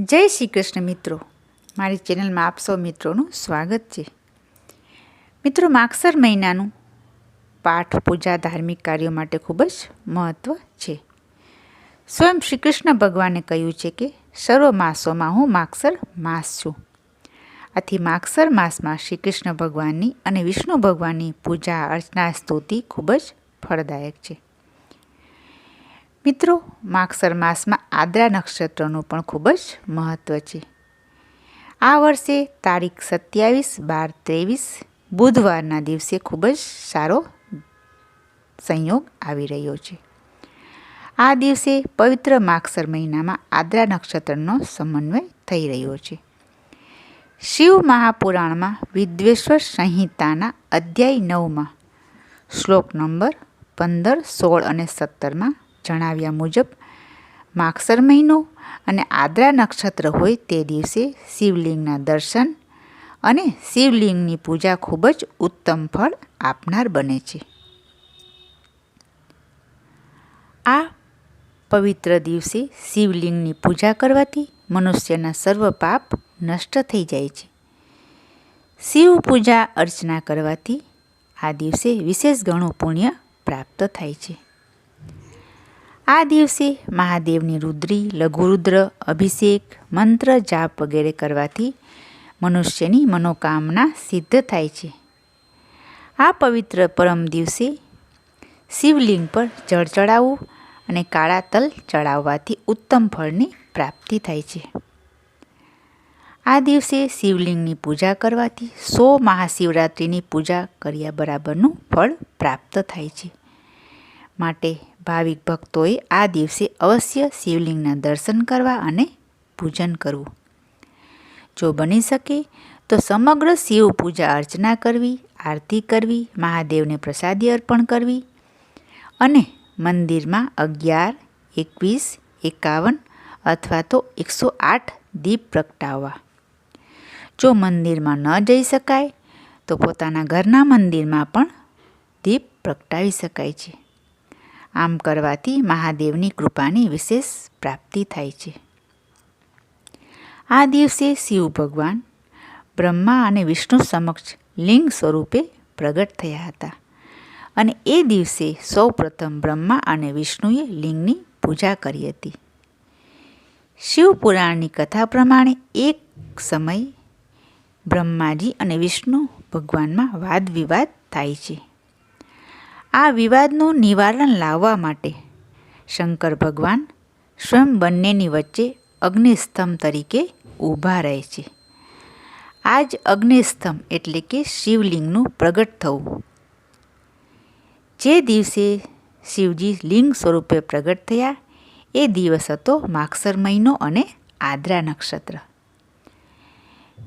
જય શ્રી કૃષ્ણ મિત્રો. મારી ચેનલમાં આપ સૌ મિત્રોનું સ્વાગત છે. મિત્રો, માગસર મહિનાનું પાઠ પૂજા ધાર્મિક કાર્યો માટે ખૂબ જ મહત્ત્વ છે. સ્વયં શ્રી કૃષ્ણ ભગવાને કહ્યું છે કે, સર્વ માસોમાં હું માગસર માસ છું. આથી માગસર માસમાં શ્રી કૃષ્ણ ભગવાનની અને વિષ્ણુ ભગવાનની પૂજા, અર્ચના, સ્તુતિ ખૂબ જ ફળદાયક છે. મિત્રો માગસર માસમાં આદ્રા નક્ષત્રનું પણ ખૂબ જ મહત્ત્વ છે. આ વર્ષે તારીખ સત્યાવીસ, બાર ત્રેવીસ, બુધવારના દિવસે ખૂબ જ સારો સંયોગ આવી રહ્યો છે. આ દિવસે પવિત્ર માગસર મહિનામાં આદ્રા નક્ષત્રનો સમન્વય થઈ રહ્યો છે. શિવ મહાપુરાણમાં વિદ્વેશ્વર સંહિતાના અધ્યાય નવમાં શ્લોક નંબર પંદર, સોળ અને સત્તરમાં જણાવ્યા મુજબ, માગસર મહિનો અને આદ્રા નક્ષત્ર હોય તે દિવસે શિવલિંગના દર્શન અને શિવલિંગની પૂજા ખૂબ જ ઉત્તમ ફળ આપનાર બને છે. આ પવિત્ર દિવસે શિવલિંગની પૂજા કરવાથી મનુષ્યના સર્વ પાપ નષ્ટ થઈ જાય છે. શિવ પૂજા અર્ચના કરવાથી આ દિવસે વિશેષ ઘણું પુણ્ય પ્રાપ્ત થાય છે. આ દિવસે મહાદેવની રુદ્રી, લઘુરુદ્ર, અભિષેક, મંત્ર, જાપ વગેરે કરવાથી મનુષ્યની મનોકામના સિદ્ધ થાય છે. આ પવિત્ર પરમ દિવસે શિવલિંગ પર જળ ચડાવવું અને કાળા તલ ચડાવવાથી ઉત્તમ ફળની પ્રાપ્તિ થાય છે. આ દિવસે શિવલિંગની પૂજા કરવાથી સો મહાશિવરાત્રિની પૂજા કર્યા બરાબરનું ફળ પ્રાપ્ત થાય છે. માટે ભાવિક ભક્તોએ આ દિવસે અવશ્ય શિવલિંગના દર્શન કરવા અને પૂજન કરવું. જો બની શકે તો સમગ્ર શિવ પૂજા અર્ચના કરવી, આરતી કરવી, મહાદેવને પ્રસાદી અર્પણ કરવી અને મંદિરમાં અગિયાર, એકવીસ, એકાવન અથવા તો એકસો આઠ દીપ પ્રગટાવવા. જો મંદિરમાં ન જઈ શકાય તો પોતાના ઘરના મંદિરમાં પણ દીપ પ્રગટાવી શકાય છે. આમ કરવાથી મહાદેવની કૃપાની વિશેષ પ્રાપ્તિ થાય છે. આ દિવસે શિવ ભગવાન બ્રહ્મા અને વિષ્ણુ સમક્ષ લિંગ સ્વરૂપે પ્રગટ થયા હતા અને એ દિવસે સૌપ્રથમ બ્રહ્મા અને વિષ્ણુએ લિંગની પૂજા કરી હતી. શિવપુરાણની કથા પ્રમાણે એક સમય બ્રહ્માજી અને વિષ્ણુ ભગવાનમાં વાદ વિવાદ થાય છે. આ વિવાદનું નિવારણ લાવવા માટે શંકર ભગવાન સ્વયં બંનેની વચ્ચે અગ્નિસ્તંભ તરીકે ઊભા રહે છે. આ જ અગ્નિસ્તંભ એટલે કે શિવલિંગનું પ્રગટ થવું. જે દિવસે શિવજી લિંગ સ્વરૂપે પ્રગટ થયા, એ દિવસ હતો માગસર મહિનો અને આદ્રા નક્ષત્ર.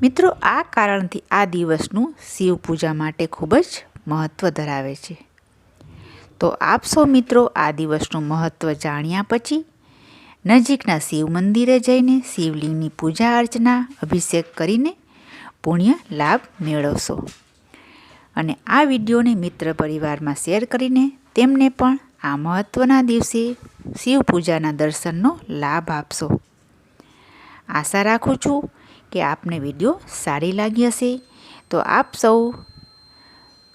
મિત્રો, આ કારણથી આ દિવસનું શિવ પૂજા માટે ખૂબ જ મહત્ત્વ ધરાવે છે. તો આપ સૌ મિત્રો આ દિવસનું મહત્ત્વ જાણ્યા પછી નજીકના શિવ મંદિરે જઈને શિવલિંગની પૂજા અર્ચના, અભિષેક કરીને પુણ્ય લાભ મેળવશો. અને આ વિડીયોને મિત્ર પરિવારમાં શેર કરીને તેમને પણ આ મહત્ત્વના દિવસે શિવ પૂજાના દર્શનનો લાભ આપશો. આશા રાખું છું કે આપને વીડિયો સારી લાગી હશે. તો આપ સૌ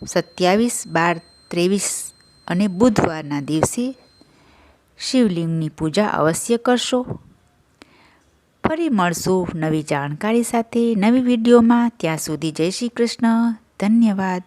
સત્યાવીસ બાર ત્રેવીસ અને બુધવારના દિવસે શિવલિંગની પૂજા અવશ્ય કરશો. ફરી મળશું નવી જાણકારી સાથે નવી વિડીયોમાં. ત્યાં સુધી જય શ્રી કૃષ્ણ. ધન્યવાદ.